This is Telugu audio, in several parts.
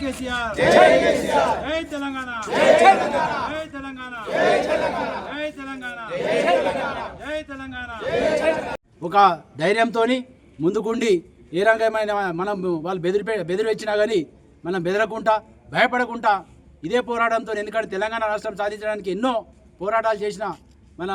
కేసీఆర్. జై తెలంగాణ. జై తెలంగాణ. జై తెలంగాణ. జై తెలంగాణ. ఒక ధైర్యంతో ముందుకుండి ఏ రంగమైన మనం వాళ్ళు బెదిరి బెదిరించినా కానీ మనం బెదరకుండా భయపడకుండా ఇదే పోరాటంతో ఎందుకంటే తెలంగాణ రాష్ట్రం సాధించడానికి ఎన్నో పోరాటాలు చేసిన మన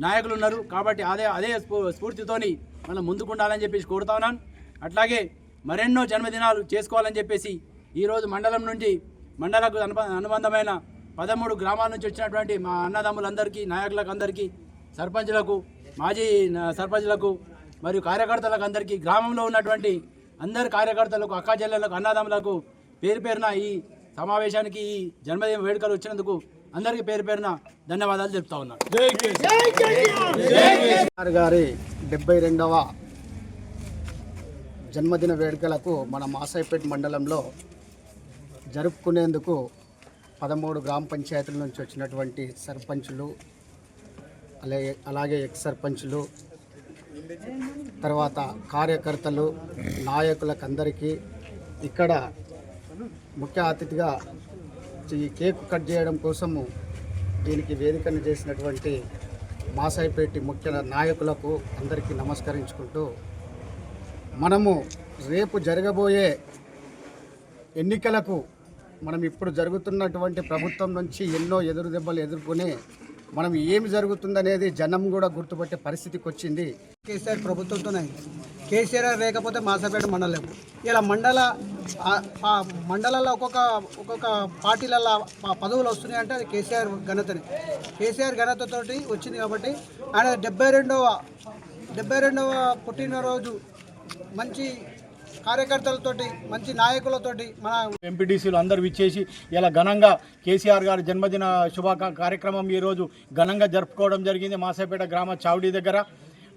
నాయకులు ఉన్నారు. కాబట్టి అదే అదే స్ఫూ- స్ఫూర్తితోని మనం ముందుకుండాలని చెప్పేసి కోరుతా ఉన్నాను అట్లాగే మరెన్నో జన్మదినాలు చేసుకోవాలని చెప్పేసి ఈరోజు మండలం నుండి మండలకు అనుబ అనుబంధమైన పదమూడు గ్రామాల నుంచి వచ్చినటువంటి మా అన్నదమ్ములందరికీ నాయకులకు అందరికీ సర్పంచులకు మాజీ సర్పంచులకు మరియు కార్యకర్తలకు అందరికీ గ్రామంలో ఉన్నటువంటి అందరి కార్యకర్తలకు అక్కా చెల్లెలకు అన్నదమ్ములకు పేరు పేరున ఈ సమావేశానికి ఈ జన్మదిన వేడుకలు వచ్చినందుకు అందరికీ పేరు పేరున ధన్యవాదాలు చెప్తా ఉన్నాను కేసీఆర్ గారి డెబ్బై రెండవ జన్మదిన వేడుకలకు మన మాసాయిపేట మండలంలో జరుపుకునేందుకు పదమూడు గ్రామ పంచాయతీల నుంచి వచ్చినటువంటి సర్పంచులు అలాగే అలాగే ఎక్స్ సర్పంచులు తర్వాత కార్యకర్తలు నాయకులకు అందరికీ ఇక్కడ ముఖ్య అతిథిగా ఈ కేక్ కట్ చేయడం కోసము దీనికి వేదికను చేసినటువంటి మాసాయిపేటి ముఖ్య నాయకులకు అందరికీ నమస్కరించుకుంటూ మనము రేపు జరగబోయే ఎన్నికలకు మనం ఇప్పుడు జరుగుతున్నటువంటి ప్రభుత్వం నుంచి ఎన్నో ఎదురు దెబ్బలు ఎదుర్కొని మనం ఏమి జరుగుతుందనేది జనం కూడా గుర్తుపట్టే పరిస్థితికి వచ్చింది. కేసీఆర్ ప్రభుత్వంతోనే. కేసీఆర్ లేకపోతే మాసాపేట మండలం. ఇలా మండల మండలాల్లో ఒక్కొక్క ఒక్కొక్క పార్టీలలో పదవులు వస్తున్నాయి అంటే అది కేసీఆర్ ఘనతనే. కేసీఆర్ ఘనతతోటి వచ్చింది కాబట్టి ఆయన డెబ్బై రెండవ డెబ్బై రెండవ పుట్టినరోజు మంచి కార్యకర్తలతోటి మంచి నాయకులతోటి మన ఎంపీటీసీలు అందరూ విచ్చేసి ఇలా ఘనంగా కేసీఆర్ గారి జన్మదిన శుభ కార్యక్రమం ఈరోజు ఘనంగా జరుపుకోవడం జరిగింది మాసేపేట గ్రామ చావడి దగ్గర.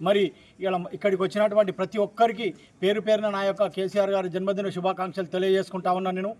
మరి ఇలా ఇక్కడికి వచ్చినటువంటి ప్రతి ఒక్కరికి పేరు పేరున నా యొక్క కేసీఆర్ గారి జన్మదిన శుభాకాంక్షలు తెలియజేసుకుంటా ఉన్నాను నేను.